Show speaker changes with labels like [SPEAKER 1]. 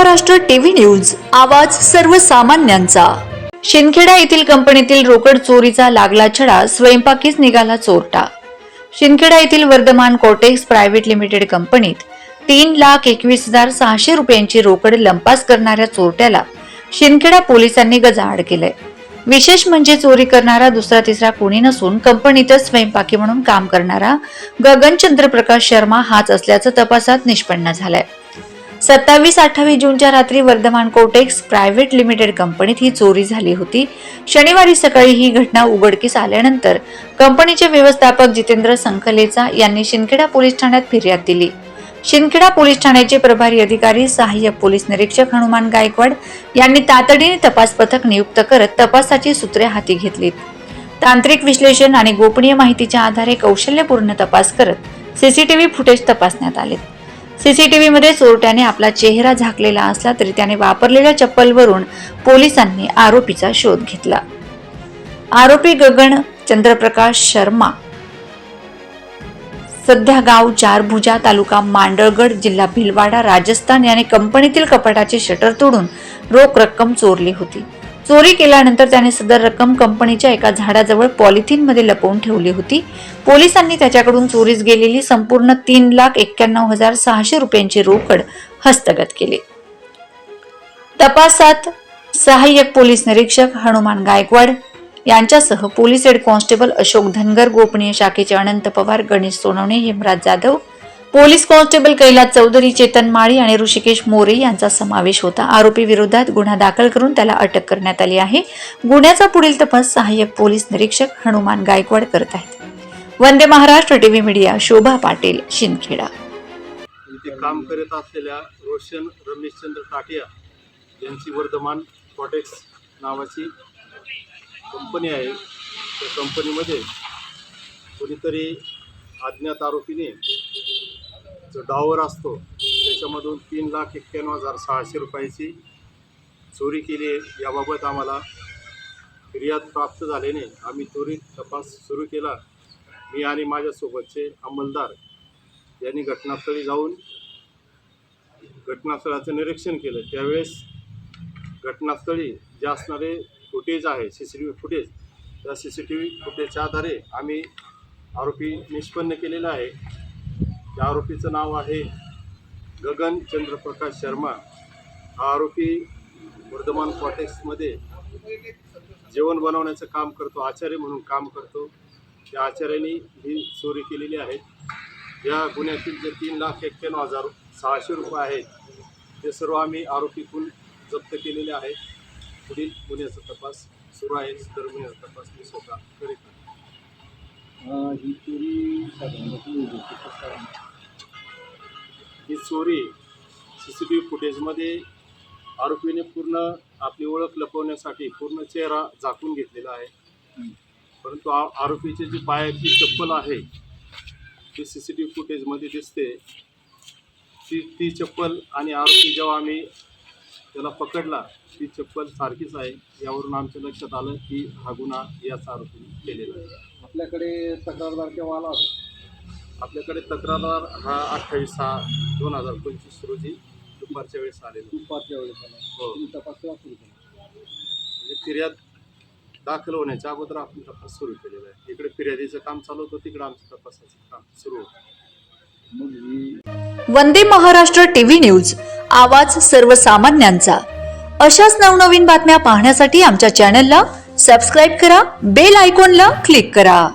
[SPEAKER 1] Maharashtra TV news आवाज सर्वसामान्यांचा. शिंदखेडा येथील कंपनीतील रोकड चोरीचा लागला छडा स्वयंपाकीच निघाला चोरटा. शिंदखेडा येथील वर्धमान कोटेक्स प्रायव्हेट लिमिटेड कंपनीत तीन लाख एकवीस हजार सहाशे रुपयांची रोकड लंपास करणाऱ्या चोरट्याला शिंदखेडा पोलिसांनी गजाआड केलंय विशेष म्हणजे चोरी करणारा दुसरा तिसरा कोणी नसून कंपनीतच स्वयंपाकी म्हणून काम करणारा गगन चंद्रप्रकाश शर्मा हाच असल्याचं तपासात निष्पन्न झालंय. सत्तावीस अठ्ठावीस जूनच्या रात्री वर्धमान कोटेक्स प्रायव्हेट लिमिटेड कंपनीत ही चोरी झाली होती. शनिवारी सकाळी ही घटना उघडकीस आल्यानंतर कंपनीचे व्यवस्थापक जितेंद्र संखलेचा यांनी शिंदखेडा पोलीस ठाण्यात फिर्याद दिली. शिंदखेडा पोलीस ठाण्याचे प्रभारी अधिकारी सहाय्यक पोलीस निरीक्षक हनुमान गायकवाड यांनी तातडीने तपास पथक नियुक्त करत तपासाची सूत्रे हाती घेतलीत. तांत्रिक विश्लेषण आणि गोपनीय माहितीच्या आधारे कौशल्यपूर्ण तपास करत सीसीटीव्ही फुटेज तपासण्यात आले सीसीटीव्ही मध्ये चोरट्याने आपला चेहरा झाकलेला असला तरी त्याने वापरलेल्या चप्पलवरून पोलिसांनी आरोपीचा शोध घेतला. आरोपी गगन चंद्रप्रकाश शर्मा सध्या गाव चारभुजा तालुका मांडळगड जिल्हा भिलवाडा राजस्थान याने कंपनीतील कपाटाचे शटर तोडून रोख रक्कम चोरली होती. चोरी केल्यानंतर त्याने सदर रक्कम कंपनीच्या एका झाडाजवळ पॉलिथिनमध्ये लपवून ठेवली होती. पोलिसांनी त्याच्याकडून चोरीस गेलेली संपूर्ण तीन लाख एक्क्याण्णव हजार सहाशे रुपयांची रोकड हस्तगत केली. तपासात सहाय्यक पोलीस निरीक्षक हनुमान गायकवाड यांच्यासह police head constable Ashok Dhangar गोपनीय शाखेचे अनंत पवार गणेश सोनवणे हेमराज जाधव पोलीस कॉन्स्टेबल कैलास चौधरी चेतन माळी आणि ऋषिकेश मोरे यांचा समावेश होता. आरोपी विरोधात गुन्हा दाखल करून त्याला अटक करण्यात आली आहे. गुन्ह्याचा पुढील तपास सहाय्यक पोलीस निरीक्षक हनुमान गायकवाड करत आहेत. Vande Maharashtra TV media Shobha Patil Shindkheda.
[SPEAKER 2] काम करत असलेल्या रोशन रमेशचंद्र टाटिया यांची वर्धमान कॉटेक्स नावाची कंपनी आहे. त्या कंपनीमध्ये कोणीतरी अज्ञात आरोपीने दहावर असतो. त्याच्यामधून तीन लाख एक्क्याण्णव हजार सहाशे रुपयाची चोरी केली आहे. याबाबत आम्हाला फिर्याद प्राप्त झाल्याने आम्ही त्वरित तपास सुरू केला. मी आणि माझ्यासोबतचे अंमलदार यांनी घटनास्थळी जाऊन घटनास्थळाचं निरीक्षण केलं. त्यावेळेस घटनास्थळी जे असणारे फुटेज आहे C C T V footage त्या सी सी टी व्ही फुटेजच्या आधारे आम्ही आरोपी निष्पन्न केलेला आहे. त्या आरोपीचं नाव आहे गगन चंद्रप्रकाश शर्मा हा आरोपी वर्धमान कॉटेक्समध्ये जेवण बनवण्याचं काम करतो आचार्य म्हणून काम करतो. त्या आचार्याने ही चोरी केलेली आहे. या गुन्ह्यातील जे तीन लाख एक्क्याण्णव हजार सहाशे रुपये आहेत ते सर्व आम्ही आरोपीतून जप्त केलेले आहेत. पुढील गुन्ह्याचा तपास सुरू आहे. तर गुन्ह्याचा तपास मी स्वतः करीत आहे.
[SPEAKER 3] ही चोरी साधारण
[SPEAKER 2] चोरी सी सी टी व्ही फुटेजमध्ये आरोपीने पूर्ण आपली ओळख लपवण्यासाठी पूर्ण चेहरा झाकून घेतलेला आहे. परंतु आ आरोपीची जी पायाची चप्पल आहे ती सी सी टी व्ही फुटेजमध्ये दिसते. ती ती चप्पल आणि आरोपी जेव्हा आम्ही त्याला पकडला ती चप्पल सारखीच आहे. यावरून आमच्या लक्षात आलं की हा गुन्हा याच आरोपीने केलेला आहे.
[SPEAKER 3] आपल्याकडे तक्रारदार केव्हा आला होता?
[SPEAKER 2] आपल्याकडे तक्रारदार हा अठ्ठावीस सहा दोन हजार पंचवीस रोजी दुपारच्या वेळेस आलेला
[SPEAKER 3] दुपारच्या वेळेस आला
[SPEAKER 2] हो.
[SPEAKER 3] तुम्ही तपास केव्हा सुरू केला
[SPEAKER 2] म्हणजे फिर्याद दाखल होण्याच्या अगोदर आपण तपास सुरू केलेला आहे. इकडे फिर्यादीचं काम चालू होतं तिकडे आमचं तपासाचं काम सुरू होतं.
[SPEAKER 3] मग ही
[SPEAKER 1] वंदे महाराष्ट्र टीव्ही न्यूज आवाज सर्वसामान्यांचा. अशाच नवनवीन बातम्या पाहण्यासाठी आमच्या चॅनलला सबस्क्राईब करा बेल आयकॉनला क्लिक करा.